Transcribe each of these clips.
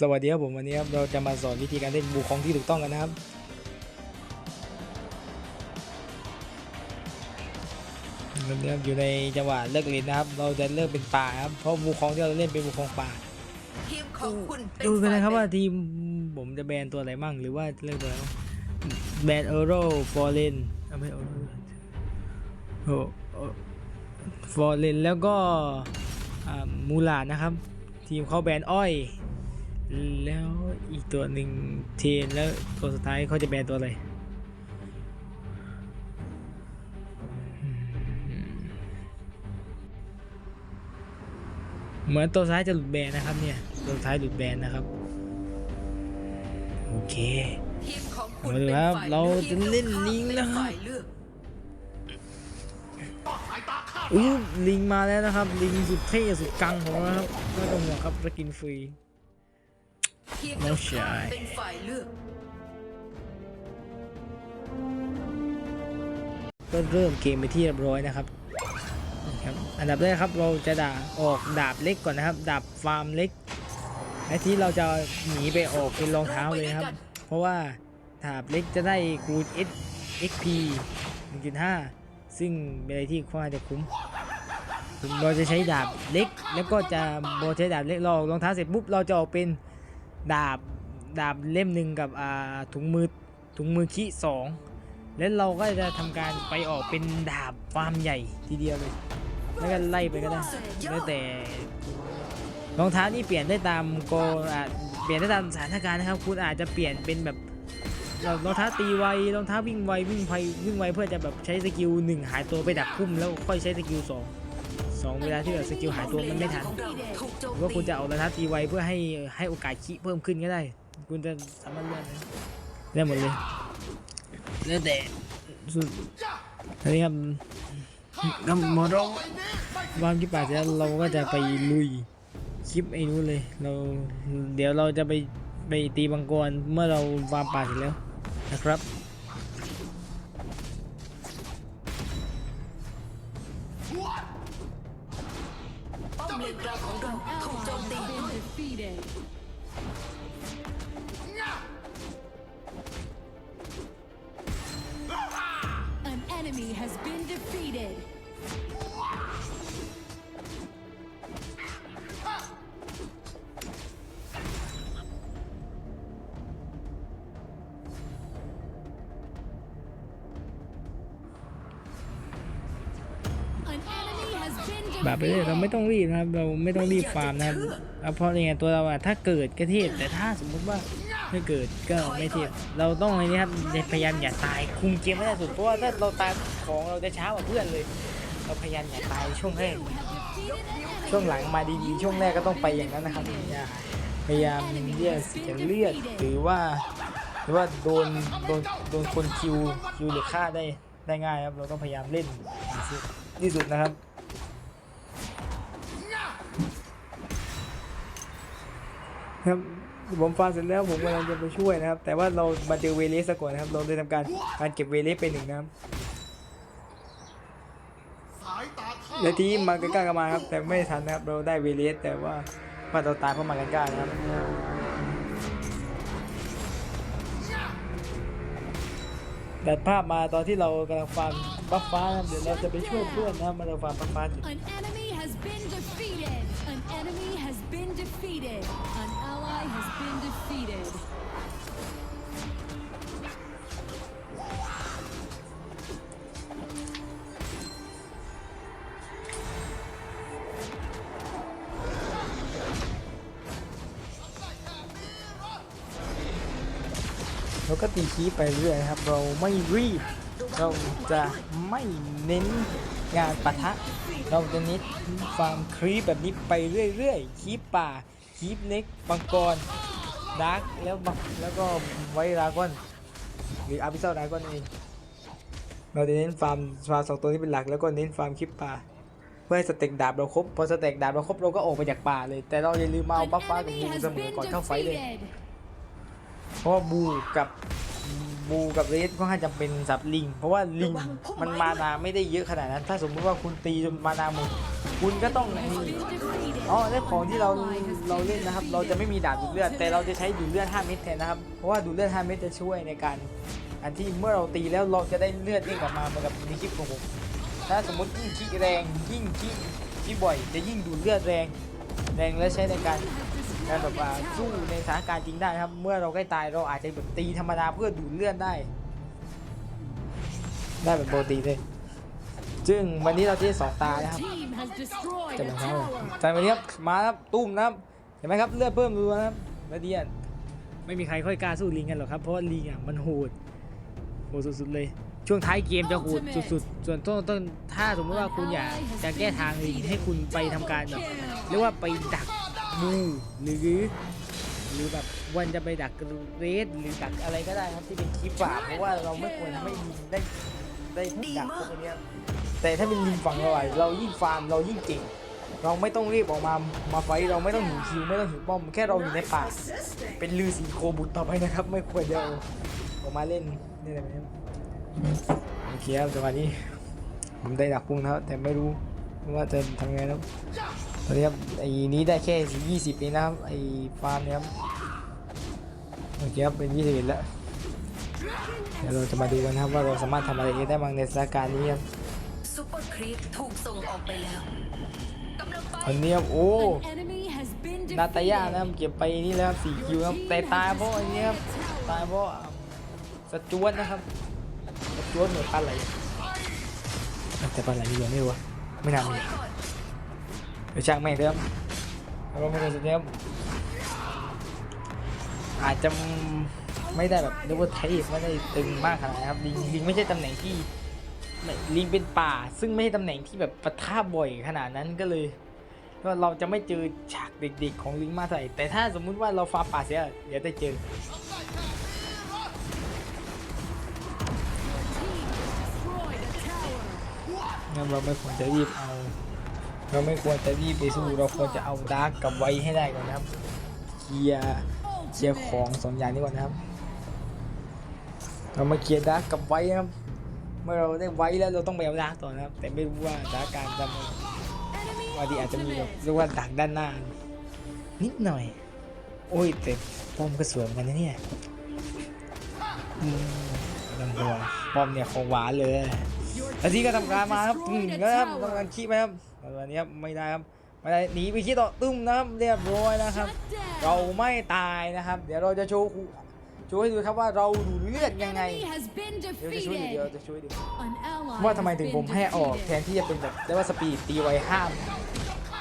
สวัสดีครับผมวันนี้ครับเราจะมาสอนวิธีการเล่นบูคองที่ถูกต้องกันนะครับวันนี้ครับ อยู่ในจังหวะเลิกเล่นนะครับ เราจะเลิกเป็นป่าครับเพราะบูคองที่เราเล่นเป็นบูคองป่าทีมของคุณเป็นดูกันนะครับฝ่ว่ายทีมผมจะแบนตัวอะไรมั่งหรือว่าเลิกตัวอะไรมั่งแบนเอโร่ฟอร์เรนไม่เอโร่โอ้ฟอร์เรนแล้วก็อ่ามูลาดนะครับ ทีมเขาแบนอ้อย แล้วอีกตัวหนึ่งเทนแล้วตัวสุดท้ายเขาจะแบนตัวอะไรเหมือนตัวซ้ายจะหลุดแบนนะครับเนี่ย ตัวสุดท้ายหลุดแบนนะครับ โอเคมาดูครับ เราจะเล่นลิงแล้วครับอู้ลิงมาแล้วนะครับ ลิงสุดเท่สุดกังของเราครับไม่ต้องห่วงครับจะกินฟรี ทีมน้ตอรงงชายเป็นฝ่ายเลือกก็เริ่มเกมไปที่เรียบร้อยนะครับครับ อันดับแรกครับเราจะด่าออกดาบเล็กก่อนนะครับ ดาบฟาร์มเล็ก และที่เราจะหนีไปออกเป็นรองเท้าเลยครับ เพราะว่าดาบเล็กจะได้คูณ S XP 1.5 ซึ่งเป็นอะไรที่ค่อนข้างจะคุ้มเราจะใช้ดาบเล็ก แล้วก็จะโบใช้ดาบเล็กรออกรองเท้าเสร็จปุ๊บเราจะออกเป็น ดาบดาบเล่มหนึ่งกับอ่าถุงมือถุงมือขี้สองแล้วเราก็จะทำการไปออกเป็นดาบฟาร์มใหญ่ทีเดียวเลยแล้วก็ไล่ไปก็ได้แล้วแต่รองเท้านี่เปลี่ยนได้ตามโกอะเปลี่ยนได้ตามสถานการณ์นะครับ คุณอาจจะเปลี่ยนเป็นแบบรองเท้าตีไวรองเท้าวิ่งไววิ่งไววิ่งไวเพื่อจะแบบใช้สกิลหนึ่งหายตัวไปดักพุ่มแล้วค่อยใช้สกิลสอง สองเวลาที่แบบสกิลหายตัวมันไม่ทันหรือว่าคุณจะเอารองเท้าตีไวเพื่อให้ให้โอกาสคิเพิ่มขึ้นก็ได้ คุณจะสามารถเลือกได้หมดเลยแล้วแต่สุดทีนี้ครับก็หมดแล้ววางที่ป่าเสร็จแล้วเราก็จะไปลุยคลิปไอ้นู้นเลยเราเดี๋ยวเราจะไปไปตีบังกรเมื่อเราวางป่าเสร็จแล้วนะครับป้อมเลนกลางของเราถูกโจมตี been defeated. An enemy has been defeated. แ ไปเลยเราไม่ต้องรีบนะครับ เราไม่ต้องรีบฟาร์มนะครับเอาเพราะยังไงตัวเราอะถ้าเกิดก็เทพแต่ถ้าสมมุติว่าไม่เกิดก็ไม่เทพเราต้องอะไรนี้ครับพยายามอย่าตายคุมเกมให้ได้สุดเพราะว่าถ้าเราตายของเราจะช้ากว่าเพื่อนเลย เราพยายามอย่าตายช่วงแรกช่วงหลังมาดีๆช่วงแรกก็ต้องไปอย่างนั้นนะครับพยายามเรียกเสียเลือดหรือว่า หรือว่าโดนโดนโดนคนคิวคิวหรือฆ่าได้ได้ง่ายครับเราต้องพยายามเล่นที่สุดนะครับ ครับผมฟังเสร็จแล้วผมกำลังจะไปช่วยนะครับ แต่ว่าเรามาเจอเวเลสซะก่อนนะครับ เราเลยทำการการเก็บเวเลสไปหนึ่งนะครับและทีนี้มากันก้าก็มาครับ แต่ไม่ทันนะครับ เราได้เวเลสแต่ว่าว่าเราตายเพราะมากันก้านะครับตัดภาพมาตอนที่เรากำลังฟังบัฟฟ้านะเดี๋ยวเราจะไปช่วยเพื่อนนะครับมาเราฟังบัฟฟ้า เราก็ตีคีปไปเรื่อยครับ เราไม่รีบ เราจะไม่เน้นงานปะทะ เราจะเน้นฟาร์มครีปแบบนี้ไปเรื่อยๆคีปป่าคีปเล็กบังกรดาร์กแล้วบังแล้วก็ไวรากอนหรืออาพิเซลดากอนเองเราจะเน้นฟาร์มฟาร์มสองตัวนี้เป็นหลักแล้วก็เน้นฟาร์มคลิปป่าเพื่อให้สเต็กดาบเราครบพอสเต็กดาบเราครบเราก็ออกไปจากป่าเลย แต่เราอย่าลืมมาเอาบัฟฟ้ากับ enemy บูเสมอก่อนเข้าไฟเลย เพราะว่าบูกับบูกับเรสก็ค่อนข้างจำเป็นสับลิง เพราะว่าลิงมันมานาไม่ได้เยอะขนาดนั้น ถ้าสมมติว่าคุณตีจนมานาหมดคุณก็ต้องอ๋อเรื่องของที่เราเราเล่นนะครับ เราจะไม่มีดาบดูดเลือด แต่เราจะใช้ดูดเลือด 5 เม็ดแทนนะครับ เพราะว่าดูดเลือด 5 เม็ดจะช่วยในการ อันที่เมื่อเราตีแล้วเราจะได้เลือดเด้งกลับมาเหมือนกับในคลิปของผมถ้าสมมติยิ่งขี้แรงยิ่งขี้ขี้บ่อย จะยิ่งดูดเลือดแรง แรงและใช้ในการ การแบบว่าสู้ในสถานการณ์จริงได้ครับ เมื่อเราใกล้ตายเราอาจจะแบบตีธรรมดาเพื่อดูดเลือดได้ ได้แบบปกติเลยซึ่งวันนี้เราจะได้สองตานะครับจะ a มาครับ tower. ใจวันนี้ครับมาครับตุ้มนะครับเห็นไหมครับเลือดเพิ่มรัวนะครับแล้วเดียนไม่มีใครค่อยกล้าสู้ลิงกันหรอกครับเพราะว่าลิงอะมันโหดโหดสุดๆเลย ช่วงท้ายเกมจะโหดสุดๆ ส่วนต้นต้นถ้าสมมติว่าคุณอยากจะแก้ทางลิงให้คุณไปทำการแบบเรียกว่าไปดัก มูหรือหรือแบบวันจะไปดักเรสหรือดักอะไรก็ได้ครับที่เป็นคลิปฝากเพราะว่าเราไม่ควรทำให้ลิงได้ได้ดักพวกเนี้ยแต่ถ้าเป็นลิงฝั่งเราอะเรายิ่งฟาร์มเรายิ่งเก่งเราไม่ต้องรีบออกมามาไฟเราไม่ต้องหนีคิวไม่ต้องหิวป้อมแค่เราอยู่ในป่าเป็นลือสีโคบุตรต่อไปนะครับ ไม่ควรจะอออกมาเล่นนี่อะไรแบโอเคครับจังหวะนี้ผมได้ดักพุ่งแล้วแต่ไม่รู้ว่าจะทำไงนะค รับตอนนี้ครับไอ้นี้ได้แค่ยี่สิบเองนะครับไอ้ฟาร์มเนี่ยครับโอเคครับเป็นยี่สิบแล้วเดี๋ยวเราจะมาดูกันนะครับว่าเราสามารถทำอะไรได้บ้างในสถานการณ์นี้ครับซุปเปอร์ครีปถูกส่งออกไปแล้วกำลังไปวันนี้ครับโอ้ An enemy has been นาตาย่า defeated. นะครับเก็บไปนี่แล้วครับสี่คิวครับแต่ตายเพราะอันนี้ครับตายเพราะสจวตนะครับสจวตเหมือนปลาไหลแต่ปลาไหลมีอยู่ไม่รู้อะไม่น่าถอมียก่อน เดี๋ยวช่างแม่งเถอะเราไม่ได้สุดนี้ครับอาจจะไม่ได้แบบเรียกว่าเทพไม่ได้ตึงมากขนาดนั้นครับลิงลิงไม่ใช่ตำแหน่งที่ลิงเป็นป่า ซึ่งไม่ใช่ตำแหน่งที่แบบปะทะบ่อยขนาดนั้นก็เลย ก็เราจะไม่เจอฉากเด็กๆของลิงมากเท่แต่ถ้าสมมุติว่าเราฟาป่าเสียเดี๋ยวได้เจองั้นเราไม่ควรจะรีบเอา เราไม่ควรจะรีบไปสู้เราควรจะเอาดาร์กกับไว้ให้ได้ก่อนนะครับเคลียร์เคลียร์ของสองอย่างนี้ก่อนนะครับ เรามาเคลียร์ดาร์กกับไว้นะครับ เมื่อเราได้ไว้แล้วเราต้องไปเอาดาร์กต่อนะครับ แต่ไม่รู้ว่าดาร์กการจะมา Enemy บางทีอาจจะมีแบบเรียกว่าดักด้านหน้า นิดหน่อย โอ้ยแต่ป้อมก็สวยเหมือนกันนะเนี่ยลำตัวป้อมเนี่ยของหวานเลยอาทีก็ทำการมาครับอืมก็ครับทำการขี้ไปครับ ต่วันนี้ครับไม่ได้ครับไม่ได้หนีไปขี้ต่อตุ้มนะครับเรียบร้อยนะครับ shut down. เราไม่ตายนะครับ เดี๋ยวเราจะโชว์โชว์ให้ดูครับว่าเราดูดเลือด An ยังไง enemy has been เดี๋ยวจะช่วยดูเดี๋ยว defeated. จะช่วยดู An ally ว่าทำไม has ถึง been ผมให้ออก defeated. แทนที่จะเป็นแบบเรียกว่าสปีดตีไว้ห้า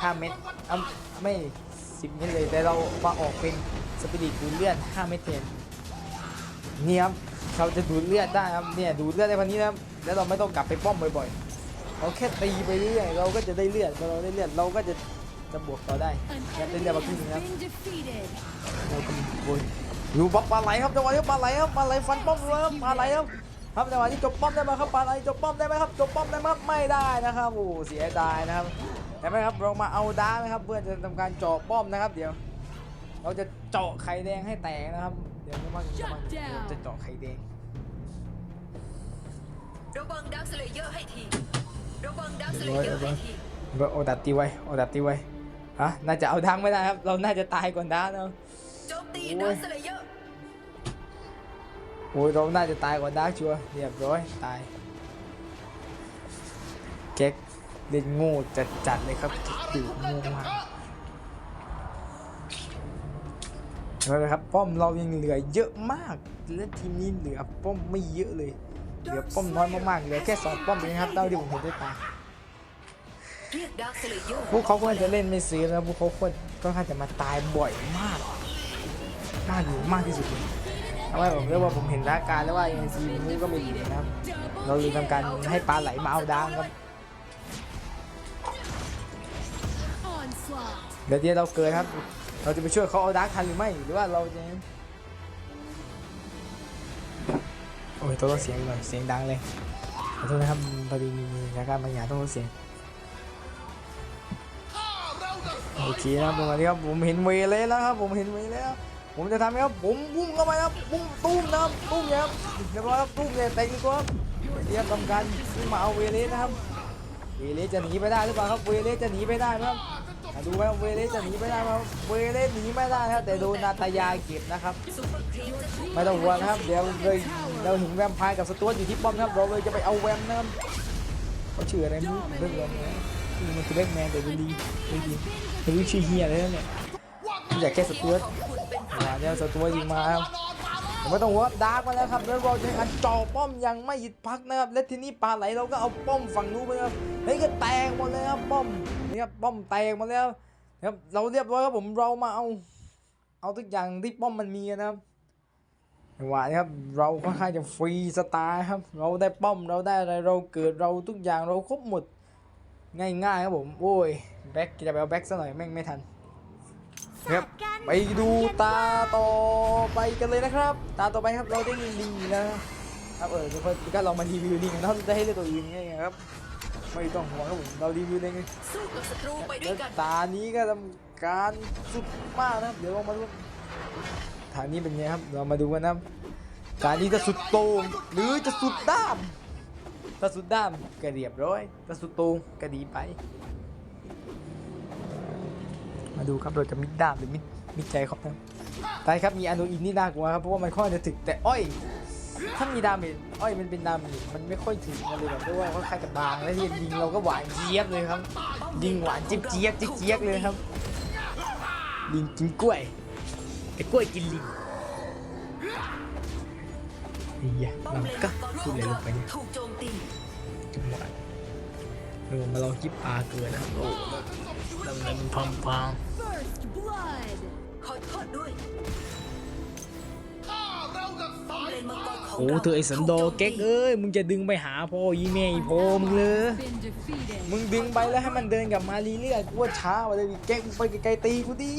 ห้าเม็ดเอ้าไม่สิบเม็ดเลยแต่เรามาออกเป็นสปีดดูดเลือดห้าเม็ดแทนนี่ครับเราจะดูดเลือดได้ครับเนี่ยดูดเลือดได้พันนี้นะครับแล้วเราไม่ต้องกลับไปป้อมบ่อยๆ เราแค่ตีไปเรื่อยเราก็จะได้เลือดพอเราได้เลือดเราก็จะจะบวกต่อได้ An ครับได้เลือดมาครึ่งนึงครับเราก็โอ้ยอยู่ปลาปลาไหลครับจังหวะนี้ปลาไหลครับปลาไหลฟันป้อมเลยครับปลาไหลครับครับจังหวะนี้จบป้อมได้ไหมครับปลาไหลจบป้อมได้ไหมครับจบป้อมได้ไหมครับไม่ได้นะครับโอ้เสียดายนะครับแต่ไม่ครับเรามาเอาดาร์กนะครับ เพื่อจะทำการเจาะป้อมนะครับ เดี๋ยว เราจะเจาะไข่แดงให้แตกนะครับ เดี๋ยวจะมาจะมาเจะเจาะไข่แดงระวังดักสเลเยอร์ให้ที ระวังดักสเดี๋เลยวเยอไว้ร์เดี๋ยวไว้ให้ทีโอดับตีไว้โอดับตีไว้ฮะน่าจะเอาดังไม่ได้ครับ เราน่าจะตายก่อนดาร์กนะครับโจมตีโอ้ดัยกสเลเยอร์โอ้ยเราน่าจะตายก่อนดาร์กชัวร์เรียบร้อยตายเก๊กเล่นโง่จัดจัดๆเลยครับดุโง่มากเอาละครับป้อมเรายังเหลือเยอะมากและทีมนี้เหลือป้อมไม่เยอะเลย เหลือป้อมน้อยมากๆเหลือแค่สองป้อมเองครับเท่าที่ผมเห็นด้วยตาเรียกดักสเลเยอร์พวกเขาควรจะเล่นไม่ซื้อแล้วพวกเขาควรก็ค่อนข้างจะมาตายบ่อยมากมากอยู่มากที่สุดเลยทำให้ผมเรียกว่าผมเห็นอาการแล้วว่ายังซีมูก็ไม่ดีนะครับ เราเลยทำการให้ปลาไหลมาเอาดางครับ Onslaught. เดี๋ยวเดี๋ยวเราเกิดครับ เราจะไปช่วยเขาเอาดาร์กทันหรือไม่ หรือว่าเราจะ โอ้ยต้องลดเสียงหน่อยเสียงดังเลยขอโทษนะครับพอดีมีสถานการณ์บางอย่างต้องลดเสียงโอเคนะครับตรงนี้ครับผมเห็นเวเลยแล้วครับผมเห็นเวแล้ว ผมจะทำไงครับผมพุ่งเข้าไปครับพุ่งตุ้มนะครับตุ้มเนี่ยครับเรียบร้อยครับตุ้มเนี่ยแต่งตัวครับเตรียมทำการขึ้นมาเอาเวเลสนะครับเวเลสจะหนีไปได้หรือเปล่าครับเวเลสจะหนีไปได้ครับดูว่าเวเลสจะหนีไปได้ไหมครับเวเลสหนีไม่ได้ครับแต่โดนนาตายาเก็บนะครับ ไม่ต้องห่วงครับเดี๋ยวเลย เราเห็นแวมไพร์กับสตวอยู่ที่ป้อมนะครับเราเลยจะไปเอาแวมนะครับเขาชื่ออะไรไม่รู้เรื่องแวมนะมันคือแบ็กแมนแต่ดูดีดูดีไม่รู้ชื่อเฮียอะไรนั่นเนี่ยอยากแค่สตวองคุณเป็นมาเนี่ยสตวตยิงมาครับไม่ต้องห่วงดาร์กมาแล้วครับแล้วเราจะการจ่อป้อมยังไม่หยุดพักนะครับและทีนี้ปลาไหลเราก็เอาป้อมฝั่งนู้นไปครับเฮ้ยก็แตกหมดเลยครับป้อมนี่ครับป้อมแตกหมดแล้วครับเราเรียบร้อยครับผมเรามาเอา เอาทุกอย่างที่ป้อมมันมีนะครับ จังหวะนี้ครับเราค่อนข้างจะฟรีสไตล์ครับ เราได้ป้อมเราได้อะไรเราเกิดเราทุกอย่างเราครบหมด ง่ายๆครับผมโอ้ยแบ็คจะไปเอาแบ็คซะหน่อยแม่งไม่ทันครับไปดูตาต่อไปกันเลยนะครับ ตาต่อไปครับเราได้ลิงลิงนะครับเออทุกคนก็ลองมารีวิวลิงกันนะครับจะให้เลือกตัวอื่นไงครับไม่ต้องห่วงครับผมเรารีวิวลิงสู้กับศัตรูไปด้แล้ววยกันตานี้ก็ทำการสุดมากนะครับเดี๋ยวเรามาดู ฐานนี้เป็นไงครับ เรามาดูกันนะครับฐานนี้จะสุดโต่งหรือจะสุดด้ามถ้าสุดด้ามก็เรียบร้อยถ้าสุดโต่งก็ดีไป มาดูครับเราจะมิดด้ามหรือมิดมิดใจครับนะตายครับมีอนุอินนี่น่ากลัวครับเพราะว่ามันค่อนข้างจะถึกแต่อ้อยถ้ามีดาเมจอ้อยมันเป็นดาเมจมันไม่ค่อยถึงมันเลยแบบเรียว่าค่อนข้างจะบางแล้วที่ยิงเราก็หวานเจี๊ยบเลยครับยิงหวานเจี๊ยบเจี๊ยบเจี๊ยบเจี๊ยบเลยครับลิงกินกล้วย ไอ้กล้วยกินลิงเฮียป้อมเราเลนก็มังกรพูดอะไรลงไปเนี่ยถูกโจมตีจังหวะเออมาลองจิบปลาเกินนะครับโอ้ดำเนินพังพัง First blood. ขอโทษด้วยป้อมเลนมังกรของโอ้เราเธอไอ้สันโดถูโจมตีเก๊กเอ้ยมึงจะดึงไปหาพ่อยีแม่อีโพมึงเลย Been defeated. มึงดึงไปแล้วให้มันเดินกลับมาลีเลือดกูว่าช้าไปเลยแก๊กมึงไปไกลๆตีกูดิ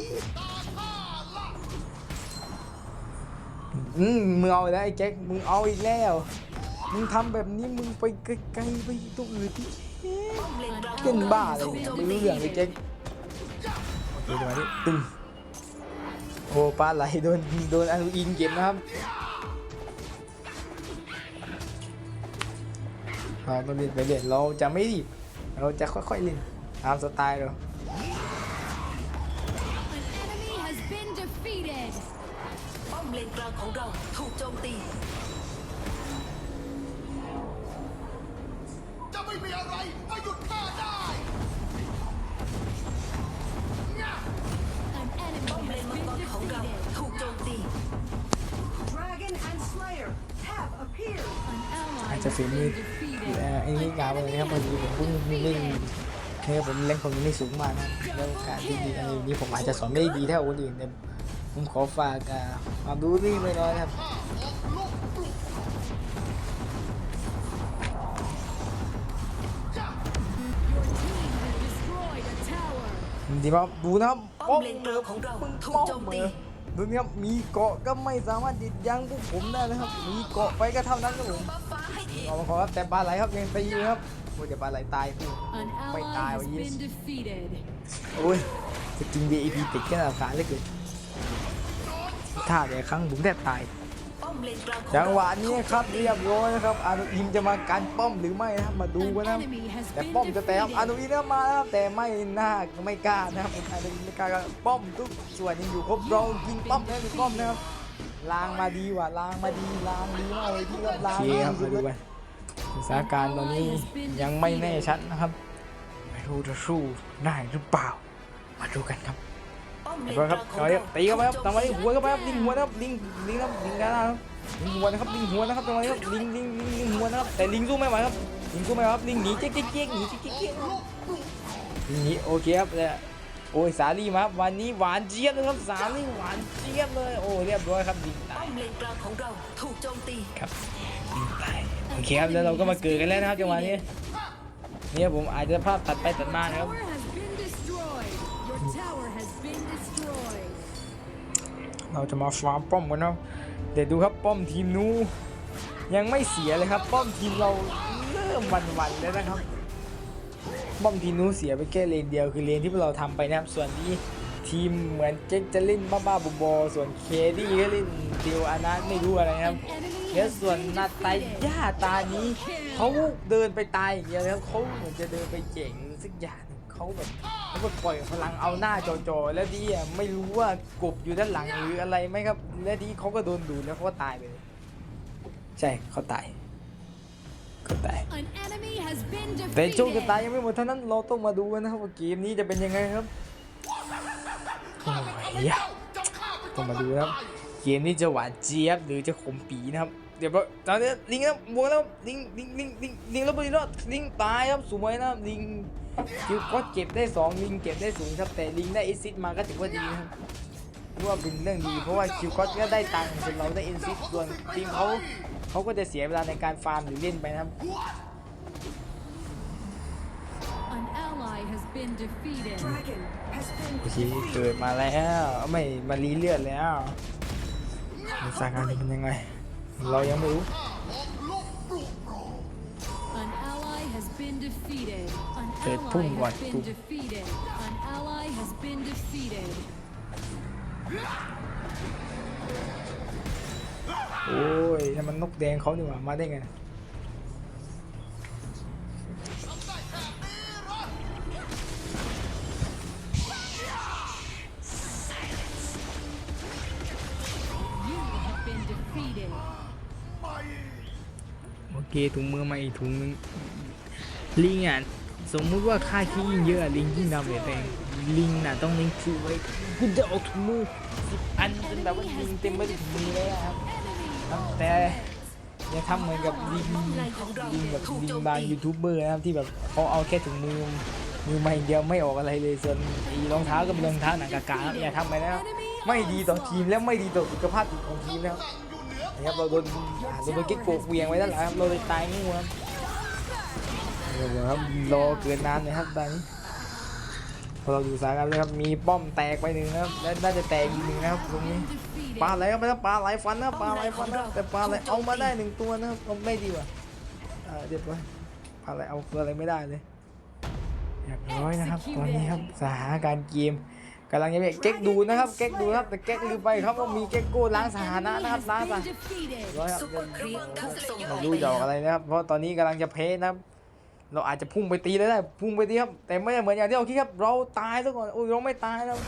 อืมมึงเอาอีกแล้วไอ้แก๊กมึงเอาอีกแล้ว มึงทำแบบนี้มึงไปไกลๆไปตรงอื่นดิป้อมเลนกลางเป็นบ้าอะไรเนี่ยไม่รู้เรื่องเลยแก๊กโอเคจังหวะนี้ตึงโอ้ปลาไหลโดนโดนอนุอินเก็บนะครับเราต้องเล่นไปเรื่อยเราจะไม่รีบเราจะค่อยๆเล่นตามสไตล์เรา มเลนกลางของเราถูกโจมตีจะไม่มีอะไรมาหยุดข้าได้ An ป้อม enemy เลน has มัง been กรของเรา defeated. ถูกโจมตี Dragon and Slayer have appeared. An ally อาจ has จะฝีมือ been defeated. เอ่อไอ้นี่งามเลยนะครับพอดีผมเพิ่งเล่นเนี่ยผมเล่นผมไม่สูงมากนะแล้วการที่ดีอะไรนี้ผมอาจจะสอนไม่ได้ดีเท่าคนอื่นแต่ ผมขอฝากอ่าความรู้นี่ไม่น้อยนะครับ Your team has destroyed a tower. ดีมากดูนะครับป้อมเลนกลางของเรามึงถูกป้อมโจมเหรตีอดูนี่ครับมีเกาะก็ไม่สามารถหยุดยั้งพวกผมได้นะครับ มีเกาะไปก็เท่านั้นครับผมบัฟฟ้าให้ทีเอามาขอครับแต่ปลาไหลครับยังตีอยู่ครับโอ้ยแต่ปลาไหลตายพี่ An ไม่ ally ตาย has วะยิส been defeated. โอ้ยจะกิน VIP ติดกันอาการเหลยเกิน ท่าเดี๋ยวครั้งผมแทบตายจังหวะนี้ครับเรียบร้อยนะครับอานุอินจะมาการป้อมหรือไม่นะครับมาดูกันนะแต่ป้อมจะแตกอานุอินมาแล้วแต่ไม่น่าไม่กล้านะครับอานุอินไม่กล้าป้อมทุกส่วนยังอยู่ครบเรายิงป้อมแล้วยิงป้อมนะครับลางมาดีว่ะลางมาดีลางดีมากเลยที่ครับลางครับมาดูกันสถานการณ์ตอนนี้ยังไม่แน่ชัดนะครับไม่รู้จะสู้ได้หรือเปล่า มาดูกันครับ ป้อมเลเรีนยบอยครับเอาเราเรียบตีเข้าไปครับถูกทำมาดิหัวเข้าไปครับลิงหัวนะครับลิงลิงครับลิงกันนะครับลิงหัวนะครับลิงหัวนะครับทำมาดิครับลิงลิงลิงลิงหัวนะครับแต่ลิงสู้ไม่ไหวครับลิงสู้ไม่ไหวครับลิงหนีเจ๊กเจ๊กเจ๊กหนีเจ๊กเจ๊กเจ๊กลิงหนีโอเคครับเนี่ยโอ้ยสาลีมาครับวันนี้หวานเจี๊ยบเลยครับสาลีหวานเจี๊ยบเลยโอ้เรียบร้อยครับลิงตาป้อยเลนกลางของเราถูกโจมตีครับลิงตายโอเคครับแล้วเราก็มาเกิดกันแล้วนะครับจังหวะนี้เนี่ยผมอาจจะภาพตัดไปตัดมานะครับ เราจะมาฟาร์มป้อมกันเนาะเดี๋ยวดูครับป้อมทีมนู้ยังไม่เสียเลยครับ ป้อมทีมเราเริ่มวันวันๆแล้วนะครับป้อมทีมนู้เสียไปแค่เลนเดียวคือเลนที่พวกเราทำไปนะครับส่วนที่ททีมเหมือนเจ๊กจะเล่นบ้าๆบอๆส่วนเคดี้ก็เล่นเดียวอันนั้นไม่รู้อะไรครับแล้วส่วนนาตาลย่าตานี้เขาเดินไปตายอย่างเดียวแล้วเขาเหมือนจะเดินไปเจ๋งสักอย่าง เขาแบบเขาแบบปล่อยพลังเอาหน้าจอๆแล้วดีอะไม่รู้ว่ากบอยู่ด้านหลังหรืออะไรไหมครับ แล้วดีเขาก็โดนดูดแล้วเขาก็ตายไปเลยใช่เขาตายเขาตาย An enemy has been แต่โชคชะตา defeated. ยังไม่หมดเท่านั้นเราต้องมาดูกันนะครับว่าเกมนี้จะเป็นยังไงครับโอ้ยยากจะฆ่าไปต้องมาดูนะครับ เกมนี้จะหวานเจี๊ยบหรือจะขมปีนะครับ เดี๋ยวตอนนี้ลิงครับบวกแล้วลิงลิงลิงลิงลิงแล้วบริโภคลิงตายครับสวยนะครับลิงคิวก็เก็บได้สองลิงเก็บได้ศูนย์ครับแต่ลิงได้เอซิดมาก็ถือว่าดีนะครับถือว่าเป็นเรื่องดีเพราะว่าคิวก็ก็ได้ตังค์ส่วนเราได้เอซิดส่วนทีมเขาเขาก็จะเสียเวลาในการฟาร์มหรือเล่นไปนะครับ An ally has been defeated. Dragon has been โอเคเกิดมาแล้วไม่มารีเลือดแล้วสถานการณ์เป็นยังไง เรายังไม่รู้ An ally has been defeated. An เกิดพุ่ง ally ก่อน has พุ่ been ง defeated. An ally has been defeated. โอ้ยนั่นมันนกแดงเขานี่หว่ามาได้ไง ถุงมือมาอีกถุงนึงลิงอะสมมุติว่าค่าขี้ยิ่งเยอะลิงยิ่งดำเหรียแดงลิงน่ะต้องลิงถือไว้คุณจะเอาถุงมือสิบอันจนแบบว่าลิงเต็มไปด้วยถุงมือเลยครับแต่อย่าทำเหมือนกับลิงลิงแบบลิงบางยูทูบเบอร์นะครับที่แบบเขาเอาแค่ถุงมือมือมาอย่างเดียวไม่ออกอะไรเลยส่วนรองเท้าก็เป็นรองเท้าหนังกากาอย่าทำไปนะครับไม่ดีต่อทีมและไม่ดีต่อสุขภาพจิตของทีมนะครับ นะครับเราโดนอ่าเราโดนกิ๊กโกเวียงไว้ด้านหลังครับเราเลยตายงูครับเดี๋ยวครับรอเกินนานเลยครับตอนนี้พอเราดูสานการเลยครับมีป้อมแตกไปหนึ่งนะครับและน่าจะแตกอีกหนึ่งนะครับตรงนี้ปลาไหลครับไม่ต้องปลาไหลฟันนะปลาไหลฟันนะแต่ปลาไหลเอามาได้หนึ่งตัวนะครับเอาไม่ดีว่าอ่าเดี๋ยวไปปลาไหลเอาตัวอะไรไม่ได้เลยเรียบร้อยนะครับตอนนี้ครับสถานการณ์เกม กำลังจะมีเก๊กดูนะครับเก๊กดูนะครับแต่เก๊กลืมไปครับว่ามีเก๊กโก้ล้างสถานะ Enemy นะครับ has ล้าง been สถานะ defeated. ร้อยครับซุปเปอร์ครีปถูกส่งอไม่อกรู้ไปจะอแล้อกวอะไรนะครับ เพราะตอนนี้กำลังจะเพสนะครับ เราอาจจะพุ่งไปตีเลยได้พุ่งไปตีครับ แต่ไม่ได้เหมือนอย่างที่เราคิดครับ เราตายซะก่อนโอ้ยเราไม่ตายแล้ว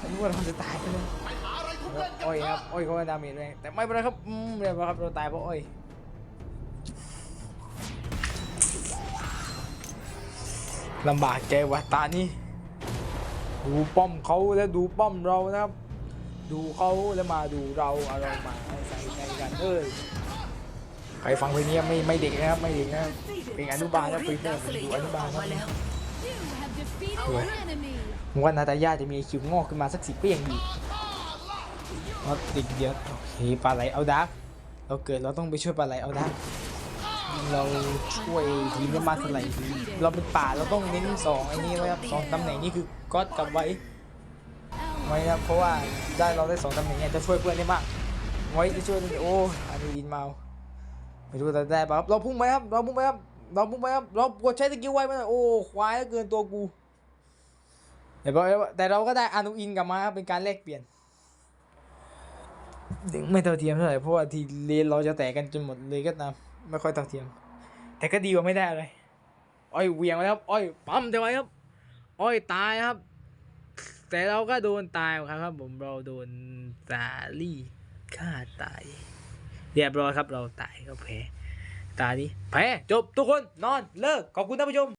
ผมรู้ว่าเราจะตายไปเลยไปหาอะไรทุบเล่นกันอ้อยครับอ้อยเขาก็ดาเมจแรงแต่ไม่เป็นไรครับอืมเรียบร้อยครับเราตายเพราะอ้อยลำบากใจว่ะตานี้ ดูป้อมเขาแล้วดูป้อมเรานะครับ ดูเขาแล้วมาดูเราเอาเรามาใส่ใจกันเอ้ยใครฟังเพลงนี้ไม่ไม่เด็กนะครับไม่เด็กนะเพลงอนุบาลนะเพลงดาวสอยู่อนุบาลอกครัมาบแล้ว You have defeated Ủa. an enemy. ผมว่านาตาญาจะมีคิวงอกขึ้นมาสักสิบเปี้ยงดีเราติดเดียวโอเคปลาไหลเอาดาร์กเราเกิดเราต้องไปช่วยปลาไหลเอาดาร์ก เราช่วยทีมก็มาสไลด์เราเป็นป่าเราต้องเน้นสองไอ้นี้ไว้ครับสองตำแหน่งนี้คือก๊อตกับไว้ไว้นะครับเพราะว่าได้เราได้สองตำแหน่งเนี่ยจะช่วยเพื่อนได้มาก ไว้จะช่วยได้โอ้อันนี้ดินเมาไม่รู้จะได้ป่ะครับเราพุ่งไปครับเราพุ่งไปครับเราพุ่งไปครับเรากดใช้สกิลไว้ไหมโอ้ควายเกินตัวกูแต่เลยว่าแต่เราก็ได้อานุอินกลับมาครับเป็นการแลกเปลี่ยนถึงไม่เท่าเทียมเท่าไหร่เพราะว่าทีเลนเราจะแตกกันจนหมดเลยก็ตาม ไม่ค่อยเท่าเทียม แต่ก็ดีกว่าไม่ได้อะไรอ้อยเวียงไปครับ อ้อยปั๊มเดียวไว้ครับ อ้อยตายครับ แต่เราก็โดนตายครับครับ ผมเราโดนซาลี่ฆ่าตาย เรียบร้อยครับ เราตายก็แพ้ตานี้แพ้จบทุกคนนอนเลิกขอบคุณท่านผู้ชม